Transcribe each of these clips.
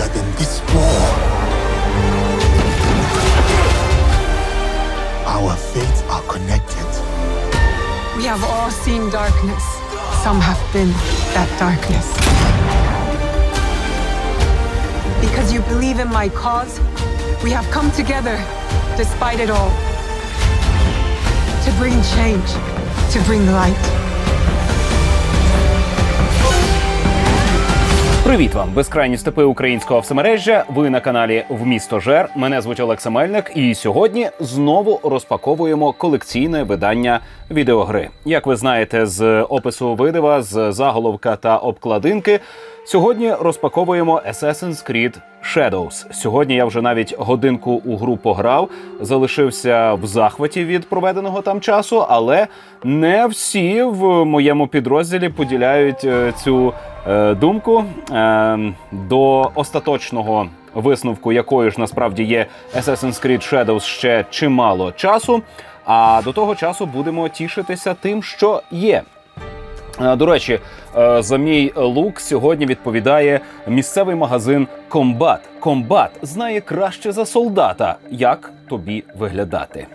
bigger than this war. Our fates are connected. We have all seen darkness. Some have been that darkness. Because you believe in my cause, we have come together, despite it all, to bring change, to bring light. Привіт вам, безкрайні степи українського всемережжя. Ви на каналі Вмісто Жер. Мене звуть Олекса Мельник, і сьогодні знову розпаковуємо колекційне видання відеогри. Як ви знаєте, з опису видива, з заголовка та обкладинки. Сьогодні розпаковуємо Assassin's Creed Shadows. Сьогодні я вже навіть годинку у гру пограв, залишився в захваті від проведеного там часу, але не всі в моєму підрозділі поділяють е, цю е, думку. Е, до остаточного висновку, якою ж насправді є Assassin's Creed Shadows ще чимало часу. А до того часу будемо тішитися тим, що є. Е, До речі, е, за мій лук сьогодні відповідає місцевий магазин Комбат. Комбат знає краще за солдата, як тобі виглядати.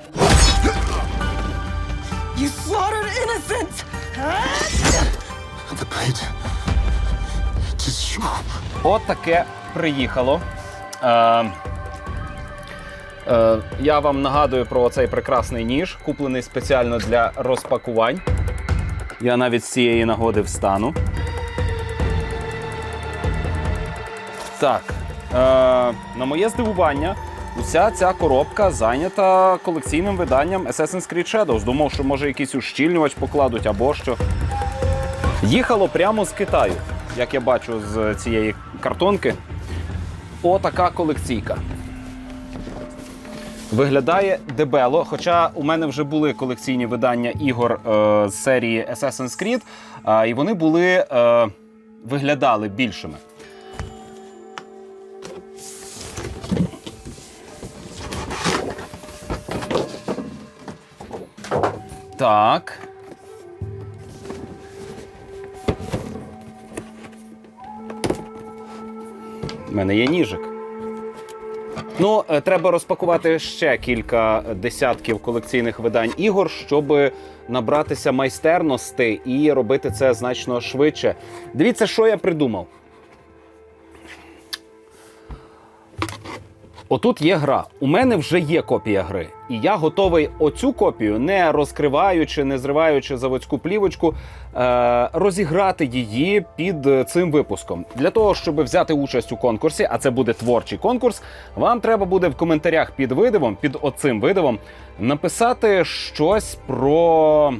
You slaughtered innocents! The blade. Is you. От таке приїхало. Е, е, я вам нагадую про цей прекрасний ніж, куплений спеціально для розпакувань. Я навіть з цієї нагоди встану. Так. Е, на моє здивування, уся ця коробка зайнята колекційним виданням Assassin's Creed Shadows. Думав, що може якийсь ущільнювач покладуть або що. Їхало прямо з Китаю, як я бачу з цієї картонки. Отака колекційка. Виглядає дебело, хоча у мене вже були колекційні видання ігор е, з серії Assassin's Creed, е, і вони були е, виглядали більшими. Так. У мене є ніжик. Ну, е, треба розпакувати ще кілька десятків колекційних видань ігор, щоб набратися майстерності і робити це значно швидше. Дивіться, що я придумав. Отут є гра. У мене вже є копія гри, і я готовий оцю копію, не розкриваючи, не зриваючи заводську плівочку, е- розіграти її під е, цим випуском. Для того, щоб взяти участь у конкурсі, а це буде творчий конкурс, вам треба буде в коментарях під видивом, під оцим видивом, написати щось про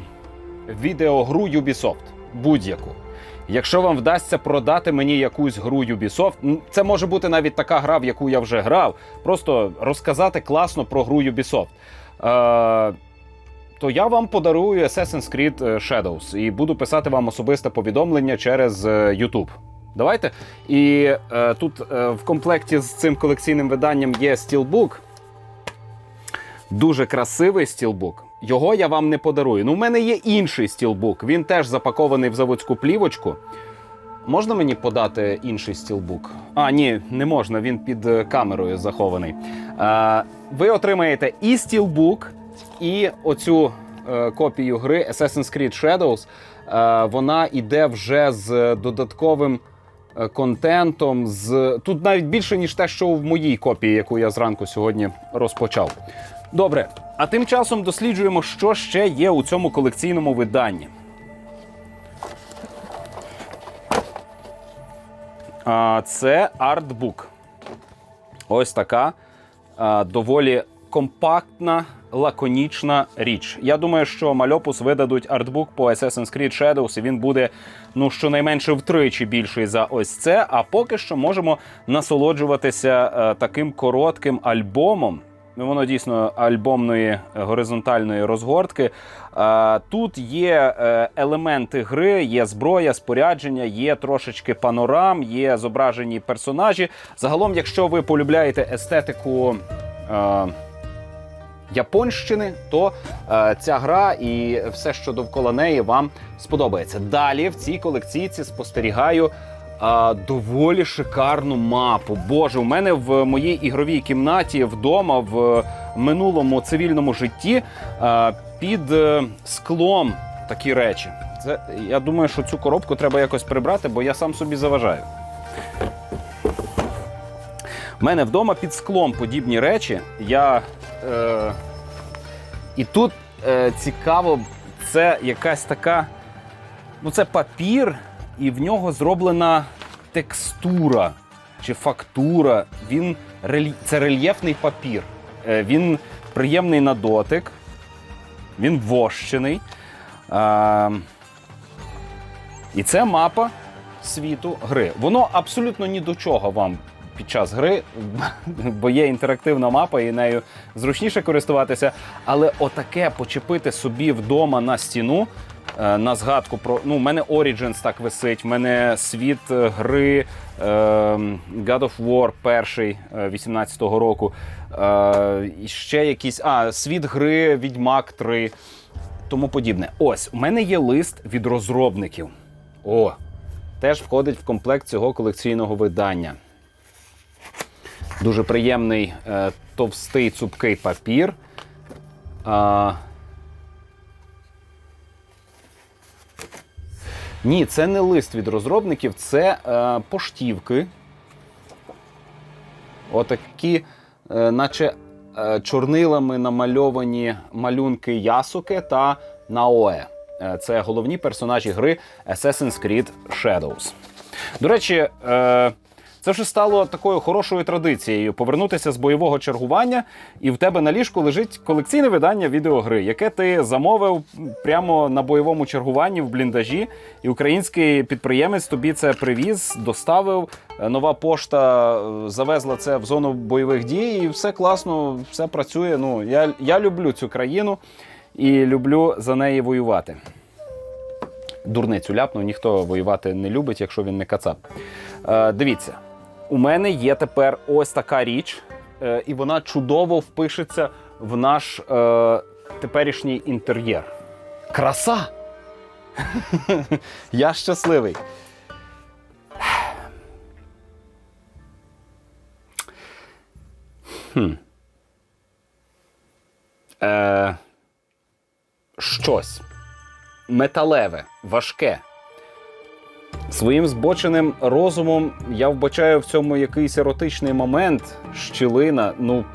відеогру Ubisoft. Будь-яку. Якщо вам вдасться продати мені якусь гру Ubisoft, це може бути навіть така гра, в яку я вже грав. Просто розказати класно про гру Ubisoft. Е, то я вам подарую Assassin's Creed е, Shadows і буду писати вам особисте повідомлення через е, YouTube. Давайте. І е, тут е, в комплекті з цим колекційним виданням є стілбук. Дуже красивий стілбук. Його я вам не подарую. Ну, в мене є інший стілбук. Він теж запакований в заводську плівочку. Можна мені подати інший стілбук? А, ні, не можна, він під е, камерою захований. Е, ви отримаєте і стілбук, і оцю е, копію гри Assassin's Creed Shadows. Е, вона йде вже з додатковим е, контентом. З... Тут навіть більше, ніж те, що в моїй копії, яку я зранку сьогодні розпочав. Добре, а тим часом досліджуємо, що ще є у цьому колекційному виданні. А, Це артбук. Ось така доволі компактна, лаконічна річ. Я думаю, що мальопус видадуть артбук по Assassin's Creed Shadows, і він буде ну щонайменше втричі більший за ось це. А поки що можемо насолоджуватися е, таким коротким альбомом. Ну, Воно дійсно альбомної е, горизонтальної розгортки. Тут є е, елементи гри, є зброя, спорядження, є трошечки панорам, є зображені персонажі. Загалом, якщо ви полюбляєте естетику. е, Японщини, то ця гра і все, що довкола неї, вам сподобається. Далі в цій колекційці спостерігаю а, доволі шикарну мапу. Боже, у мене в моїй ігровій кімнаті вдома в минулому цивільному житті а, під е, склом такі речі. Це я думаю, що цю коробку треба якось прибрати, бо я сам собі заважаю. У мене вдома під склом подібні речі. Я, е, і тут е, цікаво, це якась така. Ну, це папір, і в нього зроблена текстура чи фактура. Він. Це рельєфний папір. Е, він приємний на дотик, він вощений. І це мапа світу гри. Воно абсолютно ні до чого вам під час гри, бо є інтерактивна мапа, і нею зручніше користуватися. Але отаке почепити собі вдома на стіну. Е, На згадку про ну, в мене Origins так висить, в мене світ е, гри е, God of War перший е, 18-го року. І ще якісь. А, світ гри Відьмак 3, тому подібне. Ось, у мене є лист від розробників. О, теж входить в комплект цього колекційного видання. Дуже приємний товстий цупкий папір. Ні, це не лист від розробників, це е, поштівки. Отакі, е, наче е, чорнилами намальовані малюнки Ясуке та Наоe. Е, Це головні персонажі гри Assassin's Creed Shadows. До речі, е, це вже стало такою хорошою традицією повернутися з бойового чергування, і в тебе на ліжку лежить колекційне видання відеогри, яке ти замовив прямо на бойовому чергуванні в бліндажі. І український підприємець тобі це привіз, доставив. Е, Нова пошта е, завезла це в зону бойових дій, і все класно, все працює. Ну я, я люблю цю країну і люблю за неї воювати. Дурницю ляпнув, ніхто воювати не любить, якщо він не кацап. Е, дивіться, у мене є тепер ось така річ, е, і вона чудово впишеться в наш е, теперішній інтер'єр. Краса! Я щасливий. Хм. Е, щось металеве, важке. Своїм збоченим розумом я вбачаю в цьому якийсь еротичний момент, щілина. Ну,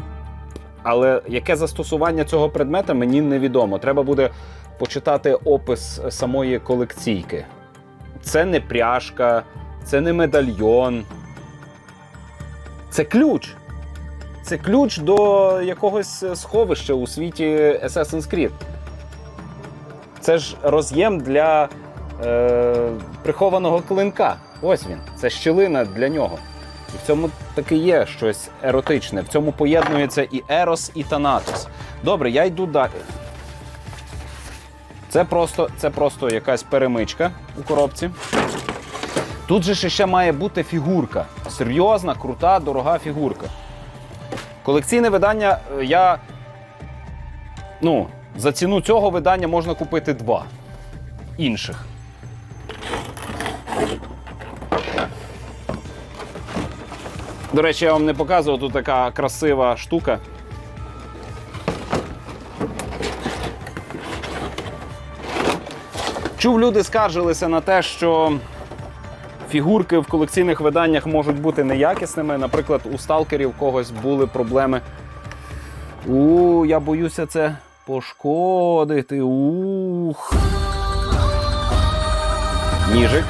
але яке застосування цього предмета мені невідомо. Треба буде почитати опис самої колекційки. Це не пряжка, це не медальйон. Це ключ. Це ключ до якогось сховища у світі Assassin's Creed. Це ж роз'єм для е, прихованого клинка. Ось він. Це щілина для нього. І в цьому таки є щось еротичне. В цьому поєднується і Ерос, і Танатос. Добре, я йду далі. Це просто, це просто якась перемичка у коробці. Тут же ще має бути фігурка. Серйозна, крута, дорога фігурка. Колекційне видання е, я. Ну, за ціну цього видання можна купити два інших. До речі, я вам не показував тут така красива штука. Чув, люди скаржилися на те, що фігурки в колекційних виданнях можуть бути неякісними. Наприклад, у сталкерів когось були проблеми. У, я боюся це пошкодити. Ух. Ніжик.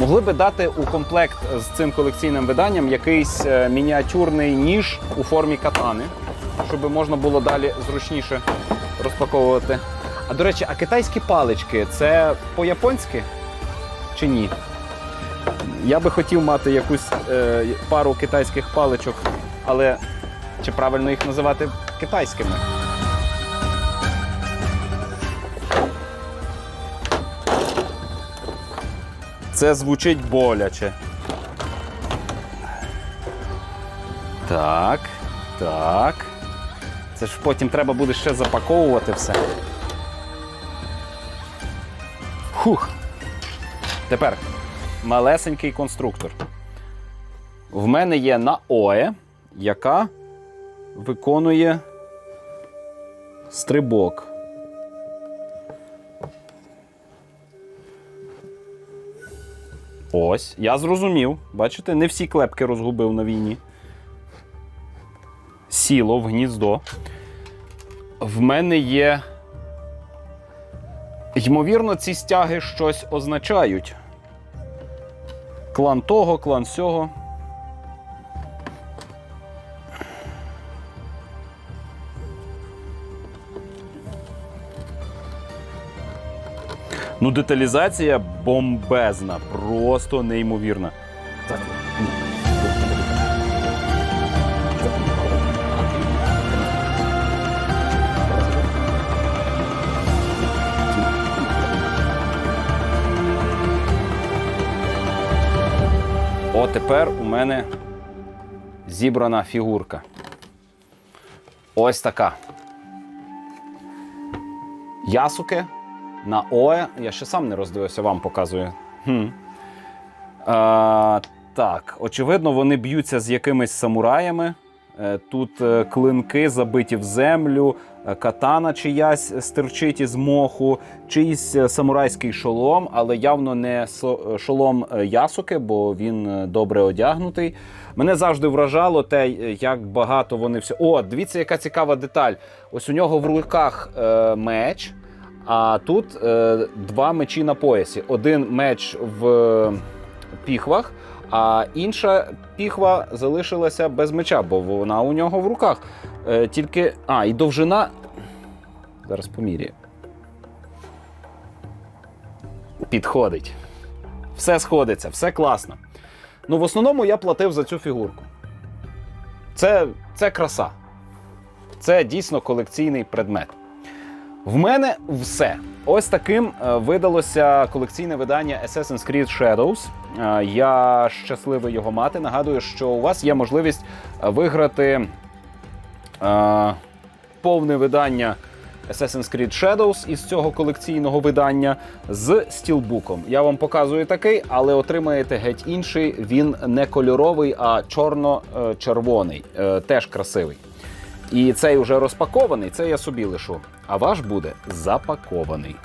Могли би дати у комплект з цим колекційним виданням якийсь е, мініатюрний ніж у формі катани, щоб можна було далі зручніше розпаковувати. А до речі, а китайські палички це по-японськи чи ні? Я би хотів мати якусь е, пару китайських паличок, але чи правильно їх називати китайськими? Це звучить боляче. Так, так. Це ж потім треба буде ще запаковувати все. Хух. Тепер малесенький конструктор. В мене є Наоe, яка виконує стрибок. Ось, я зрозумів. Бачите, не всі клепки розгубив на війні. Сіло в гніздо. В мене є. Ймовірно, ці стяги щось означають. Клан того, клан сього. Ну, деталізація бомбезна, просто неймовірна. О, тепер у мене зібрана фігурка. Ось така. Ясуке на Оe. Я ще сам не роздивився, вам показую. Хм. А, так, очевидно, вони б'ються з якимись самураями. Е, Тут е, клинки забиті в землю, е, катана чиясь стирчить із моху, чийсь самурайський шолом, але явно не шолом Ясуки, бо він добре одягнутий. Мене завжди вражало те, як багато вони все. О, дивіться, яка цікава деталь. Ось у нього в руках меч, а тут е, два мечі на поясі. Один меч в піхвах, а інша піхва залишилася без меча, бо вона у нього в руках. Е, тільки. А, і довжина. Зараз поміряю. Підходить. Все сходиться, все класно. Ну, в основному я платив за цю фігурку. Це, це краса. Це дійсно колекційний предмет. В мене все. Ось таким е, видалося колекційне видання Assassin's Creed Shadows. Е, Я щасливий його мати. Нагадую, що у вас є можливість е, виграти е, повне видання Assassin's Creed Shadows із цього колекційного видання з стілбуком. Я вам показую такий, але отримаєте геть інший. Він не кольоровий, а чорно-червоний. Теж красивий. І цей уже розпакований, це я собі лишу. А ваш буде запакований.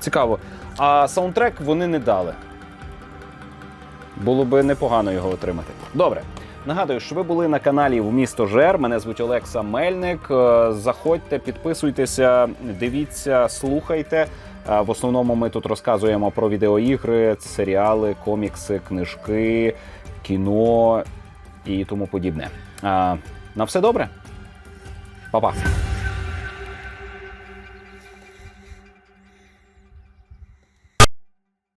Цікаво. А саундтрек вони не дали. Було би непогано його отримати. Добре. Нагадую, що ви були на каналі в місто Жер. Мене звуть Олекса Мельник. Е, Заходьте, підписуйтеся, дивіться, слухайте. Е, В основному ми тут розказуємо про відеоігри, серіали, комікси, книжки, кіно і тому подібне. На все добре? 好吧